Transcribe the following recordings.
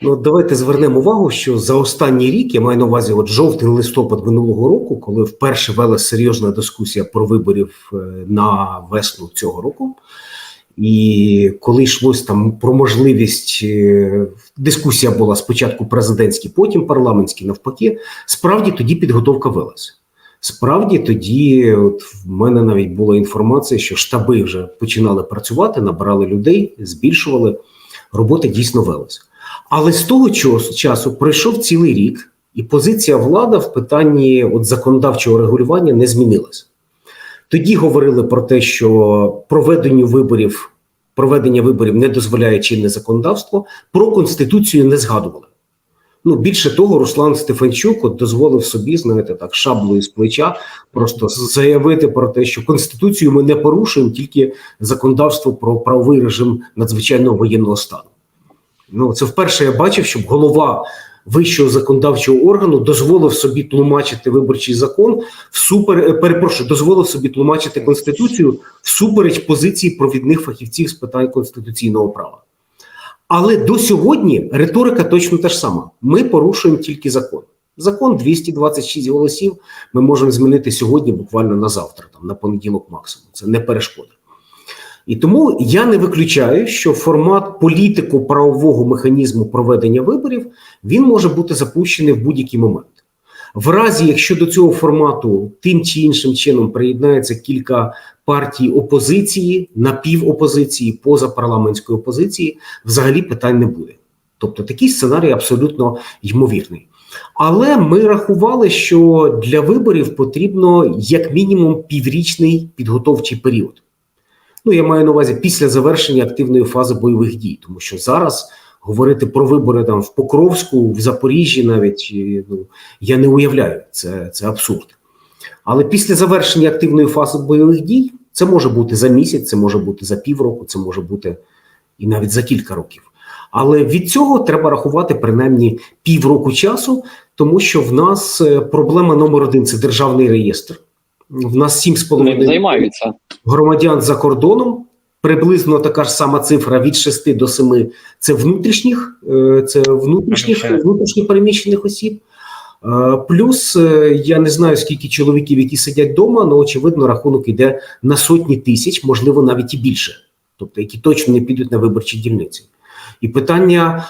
Ну, давайте звернемо увагу, що за останній рік я маю на увазі от жовтий листопад минулого року, коли вперше велася серйозна дискусія про виборів е, на весну цього року. І коли йшлось там про можливість, е, дискусія була спочатку президентські, потім парламентські, навпаки, справді тоді підготовка велася. Справді тоді, от в мене навіть була інформація, що штаби вже починали працювати, набирали людей, збільшували. Робота дійсно велася. Але з того часу, пройшов цілий рік, і позиція влади в питанні от законодавчого регулювання не змінилася. Тоді говорили про те, що проведенню виборів, проведення виборів не дозволяє чинне законодавство, про конституцію не згадували. Ну, більше того, Руслан Стефанчук от дозволив собі, знаєте, так, шаблею з плеча просто заявити про те, що конституцію ми не порушуємо, тільки законодавство про правовий режим надзвичайного воєнного стану. Ну, це вперше я бачив, щоб голова вищого законодавчого органу дозволив собі тлумачити виборчий закон всупер, е, перепрошую, дозволив собі тлумачити конституцію всупереч позиції провідних фахівців з питань конституційного права. Але до сьогодні риторика точно та ж сама. Ми порушуємо тільки закон. Закон 226 голосів. Ми можемо змінити сьогодні, буквально на завтра, там на понеділок максимум. Це не перешкода. І тому я не виключаю, що формат політико-правового механізму проведення виборів він може бути запущений в будь-який момент. В разі, якщо до цього формату тим чи іншим чином приєднається кілька партій опозиції, напівопозиції, позапарламентської опозиції, взагалі питань не буде. Тобто такий сценарій абсолютно ймовірний. Але ми рахували, що для виборів потрібно як мінімум піврічний підготовчий період. Ну, я маю на увазі після завершення активної фази бойових дій, тому що зараз говорити про вибори там в Покровську, в Запоріжжі, навіть ну я не уявляю, це, це абсурд. Але після завершення активної фази бойових дій це може бути за місяць, це може бути за півроку, це може бути і навіть за кілька років. Але від цього треба рахувати принаймні півроку часу, тому що в нас е, проблема номер один це державний реєстр. В нас 7,5 займаються громадян за кордоном. Приблизно така ж сама цифра від 6 до 7 – це внутрішніх, е, це внутрішніх внутрішньо переміщених осіб. Е, плюс е, я не знаю скільки чоловіків, які сидять вдома, але очевидно, рахунок йде на сотні тисяч, можливо, навіть і більше, тобто які точно не підуть на виборчі дільниці. І питання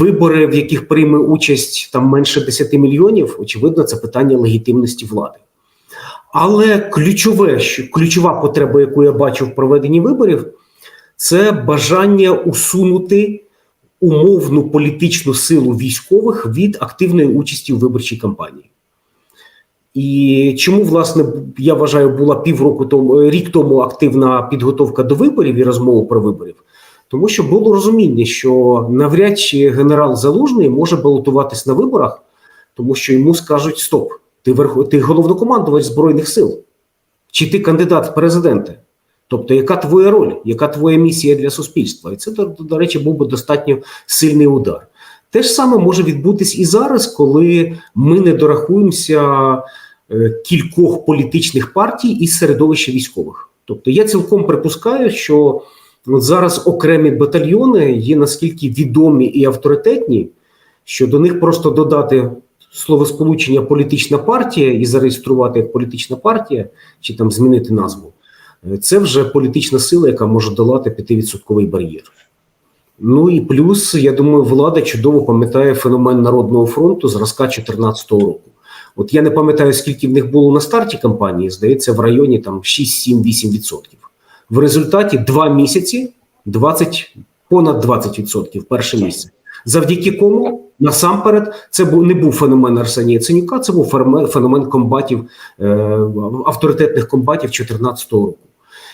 вибори, в яких прийме участь там менше 10 мільйонів, очевидно, це питання легітимності влади. Але ключове, ключова потреба, яку я бачу в проведенні виборів, це бажання усунути умовну політичну силу військових від активної участі у виборчій кампанії. І чому, власне, я вважаю, була півроку тому рік тому активна підготовка до виборів і розмова про виборів, тому що було розуміння, що навряд чи генерал Залужний може балотуватись на виборах, тому що йому скажуть стоп. Ти верх... ти головнокомандувач Збройних сил, чи ти кандидат в президенти? Тобто, яка твоя роль, яка твоя місія для суспільства? І це, до, речі, був би достатньо сильний удар. Те ж саме може відбутись і зараз, коли ми не дорахуємося е, кількох політичних партій із середовища військових. Тобто, я цілком припускаю, що зараз окремі батальйони є наскільки відомі і авторитетні, що до них просто додати словосполучення політична партія і зареєструвати як політична партія, чи там змінити назву, е, це вже політична сила, яка може долати 5% бар'єр. Ну і плюс, я думаю, влада чудово пам'ятає феномен Народного фронту зразка 2014 року. От я не пам'ятаю, скільки в них було на старті кампанії, здається, в районі там 6-7-8%. В результаті два місяці 20, понад 20% перше місце. Завдяки кому насамперед це був не був феномен Арсенія Ценюка, це був феномен комбатів е, авторитетних комбатів 2014 року.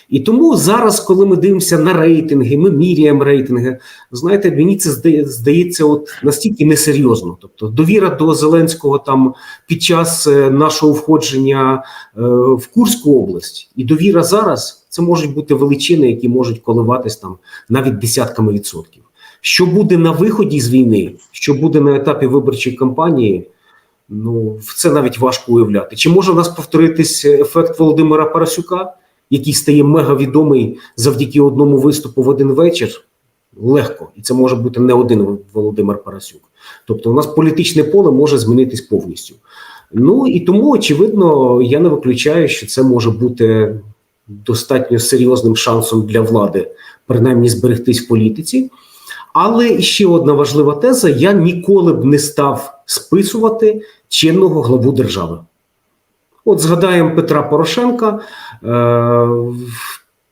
І тому зараз, коли ми дивимося на рейтинги, ми міряємо рейтинги. Знаєте, мені це здається, от настільки несерйозно. Тобто, довіра до Зеленського там під час е, нашого входження е, в Курську область, і довіра зараз це можуть бути величини, які можуть коливатись там навіть десятками відсотків. Що буде на виході з війни, що буде на етапі виборчої кампанії, ну це навіть важко уявляти. Чи може в нас повторитись ефект Володимира Парасюка, який стає мегавідомий завдяки одному виступу в один вечір? Легко, і це може бути не один Володимир Парасюк. Тобто, у нас політичне поле може змінитись повністю. Ну і тому, очевидно, я не виключаю, що це може бути достатньо серйозним шансом для влади, принаймні зберегтись в політиці. Але ще одна важлива теза: я ніколи б не став списувати чинного главу держави. От згадаємо Петра Порошенка е,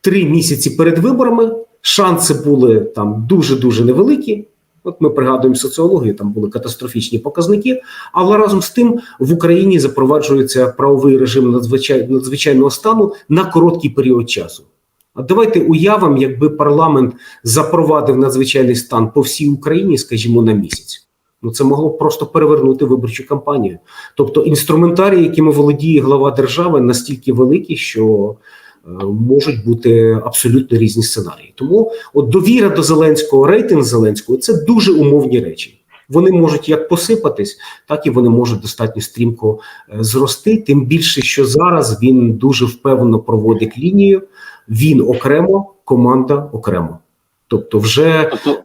три місяці перед виборами. Шанси були там дуже дуже невеликі. От ми пригадуємо соціологію, там були катастрофічні показники. Але разом з тим в Україні запроваджується правовий режим надзвичай, надзвичайного стану на короткий період часу. А давайте уявимо, якби парламент запровадив надзвичайний стан по всій Україні, скажімо, на місяць. Ну це могло б просто перевернути виборчу кампанію. Тобто інструментарій, якими володіє глава держави, настільки великий, що е, можуть бути абсолютно різні сценарії. Тому от довіра до Зеленського, рейтинг Зеленського це дуже умовні речі. Вони можуть як посипатись, так і вони можуть достатньо стрімко е, зрости. Тим більше, що зараз він дуже впевнено проводить лінію. Він окремо, команда окремо. Тобто, вже Тобто,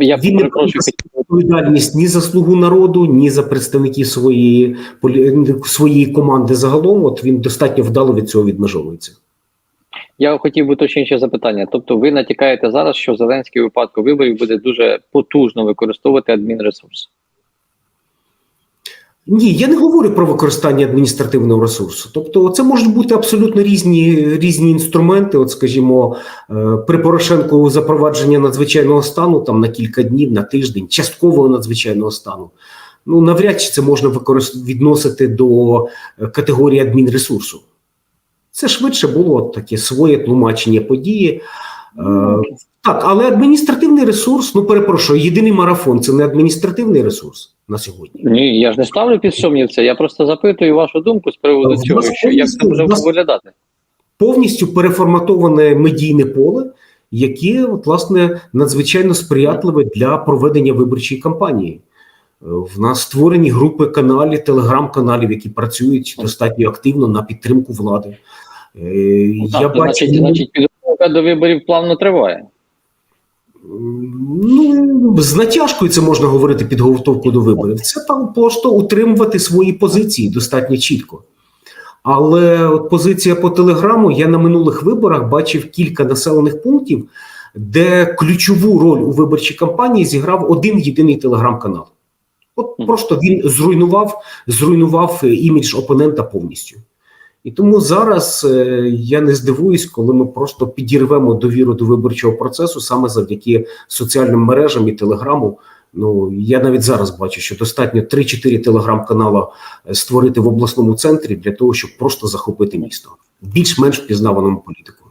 я він не відповідальність ні за слугу народу, ні за представників своєї своєї команди загалом. От він достатньо вдало від цього відмежовується. Я хотів би уточнююче запитання. Тобто, ви натякаєте зараз, що Зеленський випадку виборів буде дуже потужно використовувати адмінресурс. Ні, я не говорю про використання адміністративного ресурсу. Тобто, це можуть бути абсолютно різні різні інструменти. От, скажімо, е, при Порошенку запровадження надзвичайного стану там на кілька днів, на тиждень, часткового надзвичайного стану. Ну навряд чи це можна відносити до е, категорії адмінресурсу. Це швидше було таке своє тлумачення події. Е, так, але адміністративний ресурс, ну перепрошую, єдиний марафон це не адміністративний ресурс на сьогодні. Ні, я ж не ставлю під сумнів це. Я просто запитую вашу думку з приводу В цього, що як це може виглядати. повністю переформатоване медійне поле, яке от, власне надзвичайно сприятливе для проведення виборчої кампанії. Е, В нас створені групи каналів, телеграм-каналів, які працюють достатньо активно на підтримку влади. Е, Я то, бачу, значить, значить, підготовка до виборів плавно триває. ну з натяжкою це можна говорити підготовку до виборів. Це там просто утримувати свої позиції достатньо чітко. Але от позиція по телеграму я на минулих виборах бачив кілька населених пунктів, де ключову роль у виборчій кампанії зіграв один єдиний телеграм-канал. От просто він зруйнував, зруйнував е, імідж опонента повністю. І тому зараз е, я не здивуюсь, коли ми просто підірвемо довіру до виборчого процесу саме завдяки соціальним мережам і телеграму. Ну я навіть зараз бачу, що достатньо 3-4 телеграм-канала е, створити в обласному центрі для того, щоб просто захопити місто більш-менш впізнаваному політику.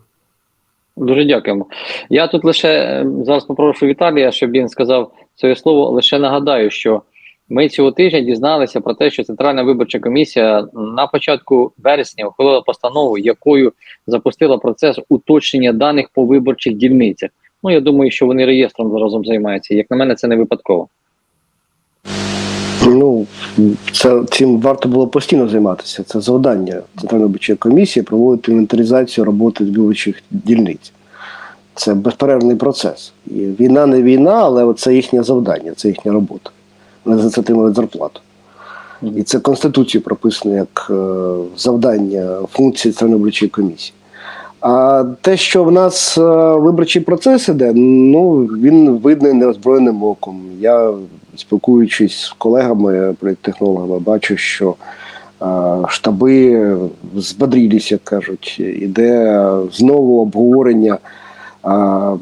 Дуже дякуємо. Я тут лише е, зараз попрошу Віталія, щоб він сказав своє слово. Лише нагадаю, що ми цього тижня дізналися про те, що Центральна виборча комісія на початку вересня ухвалила постанову, якою запустила процес уточнення даних по виборчих дільницях. Ну я думаю, що вони реєстром заразом займаються. Як на мене, це не випадково. Ну це цим варто було постійно займатися. Це завдання Центральної виборчої комісії проводити інвентаризацію роботи виборчих дільниць. Це безперервний процес. І війна не війна, але це їхнє завдання, це їхня робота. За це отримують зарплату. І це Конституцією прописано як е, завдання функції Центральної комісії. А те, що в нас е, виборчий процес іде, ну він видний неозброєним оком. Я спілкуючись з колегами, політтехнологами, бачу, що е, штаби збадрілись, як кажуть, іде знову обговорення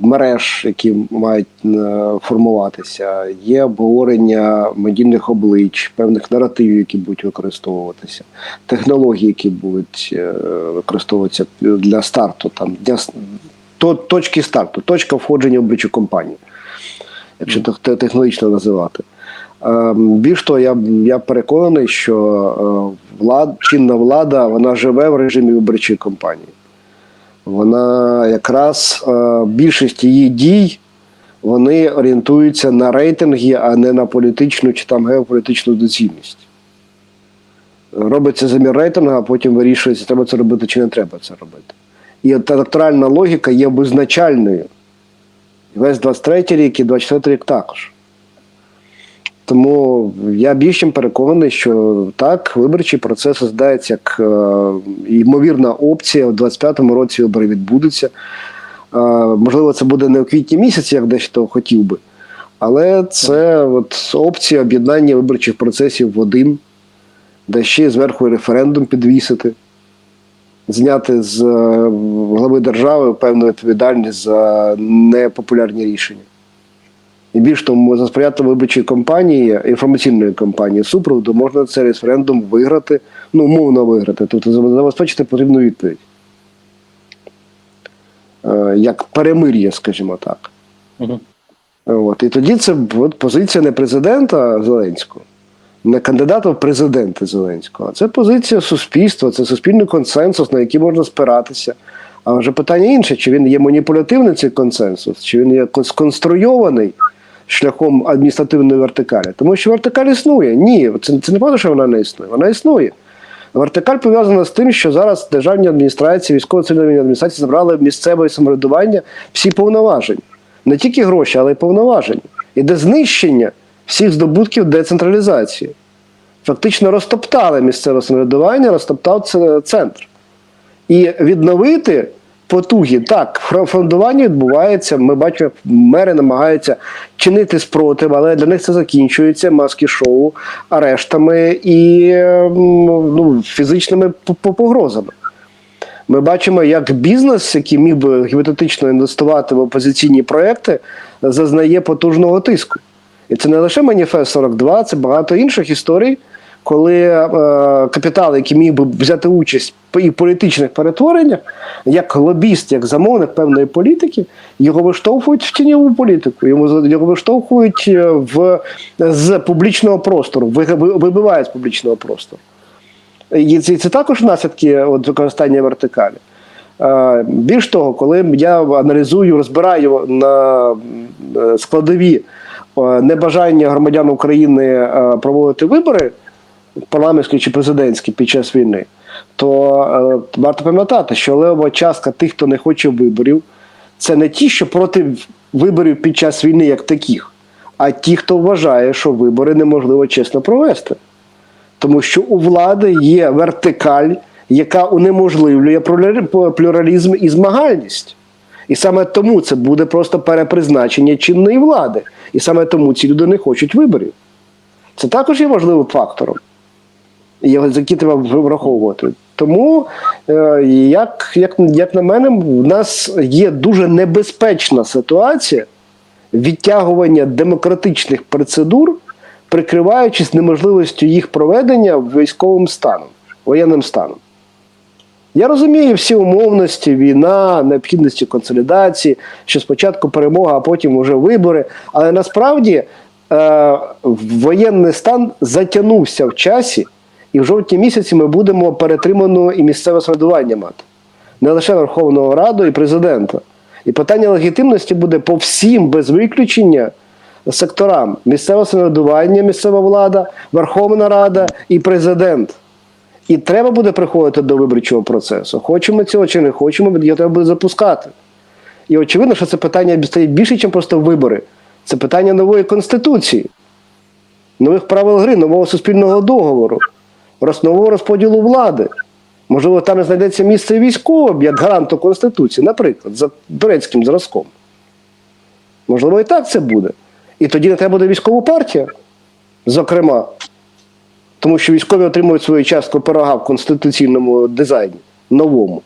мереж, які мають е, формуватися. Є обговорення медійних облич, певних наративів, які будуть використовуватися, технології, які будуть е, використовуватися для старту, там для то, точки старту, точка входження в виборчу компанію, якщо тех- технологічно називати. Е, Більш того, я, я переконаний, що е, влад, чинна влада вона живе в режимі виборчої кампанії. Вона якраз е, більшість її дій вони орієнтуються на рейтинги, а не на політичну чи там геополітичну доцільність. Робиться замір рейтингу, а потім вирішується, треба це робити чи не треба це робити. І електоральна логіка є визначальною І весь 23 рік і 24 рік також. Тому я більш чим переконаний, що так, виборчий процес розглядається як е, ймовірна опція. У 25-му році вибори відбудуться. Е, можливо, це буде не у квітні місяці, як дехто хотів би. Але це от опція об'єднання виборчих процесів в один, де ще зверху референдум підвісити, зняти з е, глави держави певну відповідальність за непопулярні рішення. І більш тому, за сприятливої виборчої кампанії, інформаційної кампанії супроводу, можна цей референдум виграти, ну, умовно виграти, тобто забезпечити потрібну відповідь. Е, Як перемир'я, скажімо так. Мгм. От. І тоді це от, позиція не президента Зеленського, не кандидата в президенти Зеленського, а це позиція суспільства, це суспільний консенсус, на який можна спиратися. А вже питання інше: чи він є маніпулятивний цей консенсус, чи він є кон- сконструйований шляхом адміністративної вертикалі. Тому що вертикаль існує. Ні, це, це не правда, що вона не існує. Вона існує. Вертикаль пов'язана з тим, що зараз державні адміністрації, військово-цивільні адміністрації забрали місцеве самоврядування всі повноваження. Не тільки гроші, але й повноваження. Іде знищення всіх здобутків децентралізації. Фактично розтоптали місцеве самоврядування, розтоптав центр. І відновити потуги. Так, фро- фондування відбувається. Ми бачимо, мери намагаються чинити спротив, але для них це закінчується маски шоу, арештами і ем, ну, фізичними погрозами. Ми бачимо, як бізнес, який міг би гіпотетично інвестувати в опозиційні проекти, зазнає потужного тиску. І це не лише маніфест 42, це багато інших історій, коли е, капітал, який міг би взяти участь і в політичних перетвореннях, як лобіст, як замовник певної політики, його виштовхують в тіньову політику, йому його виштовхують е, в, з публічного простору, ви- ви- вибивають з публічного простору. І це, це також наслідки от, використання вертикалі. Е, Більш того, коли я аналізую, розбираю на е, складові небажання громадян України проводити вибори, парламентські чи президентські під час війни, то е, варто пам'ятати, що левова частка тих, хто не хоче виборів, це не ті, що проти виборів під час війни як таких, а ті, хто вважає, що вибори неможливо чесно провести. Тому що у влади є вертикаль, яка унеможливлює плюралізм і змагальність. І саме тому це буде просто перепризначення чинної влади. І саме тому ці люди не хочуть виборів. Це також є важливим фактором, який треба враховувати. Тому, е, як, як, як на мене, в нас є дуже небезпечна ситуація відтягування демократичних процедур, прикриваючись неможливістю їх проведення військовим станом, воєнним станом. Я розумію всі умовності, війна, необхідності консолідації, що спочатку перемога, а потім вже вибори. Але насправді е, воєнний стан затягнувся в часі, і в жовтні місяці ми будемо перетримано і місцеве самоврядування мати. Не лише Верховного Раду і президента. І питання легітимності буде по всім без виключення секторам: місцеве самоврядування, місцева влада, Верховна Рада і президент. І треба буде приходити до виборчого процесу. Хочемо цього чи не хочемо, його треба буде запускати. І очевидно, що це питання стоїть більше, ніж просто вибори. Це питання нової конституції, нових правил гри, нового суспільного договору, нового розподілу влади. Можливо, там і знайдеться місце військовим як гаранту Конституції, наприклад, за турецьким зразком. Можливо, і так це буде. І тоді не треба буде військова партія, зокрема. Тому що військові отримують свою частку пирога в конституційному дизайні, новому.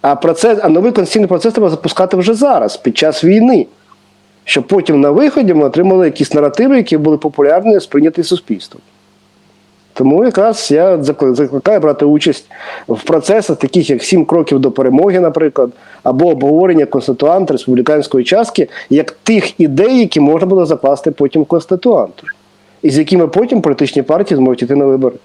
А, процес, а новий конституційний процес треба запускати вже зараз, під час війни. Щоб потім на виході ми отримали якісь наративи, які були популярні, сприйняті суспільством. Тому якраз я закли- закликаю брати участь в процесах, таких як сім кроків до перемоги, наприклад, або обговорення конституанта республіканської частки, як тих ідей, які можна було закласти потім в конституанту, і з якими потім політичні партії зможуть йти на вибори.